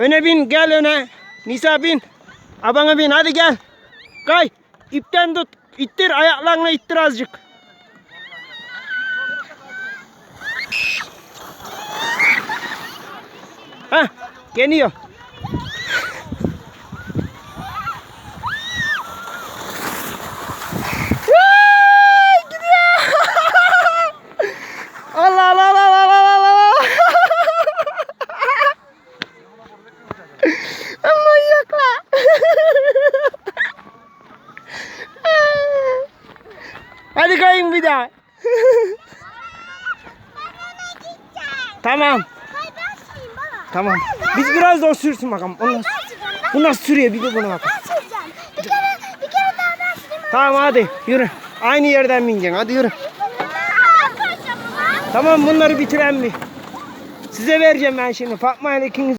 Öne bin gel öne. Nisa bin. Abana bin hadi gel. Kay. İpten tut. İttir ayaklarına ittir azıcık. Heh geliyor. Manyaklar. Hadi kayın bir daha. tamam. Tamam. Biz biraz da o sürsün bakalım. O nasıl, Ben süreceğim. Ben, bu nasıl sürüyor bir de buna bakalım. Bir kere, bir kere daha ben süreyim. Tamam hadi yürü. Aynı yerden bineceksin. Hadi yürü. Tamam bunları bitiren bir. Size vereceğim ben şimdi. Fatma ile ikiniz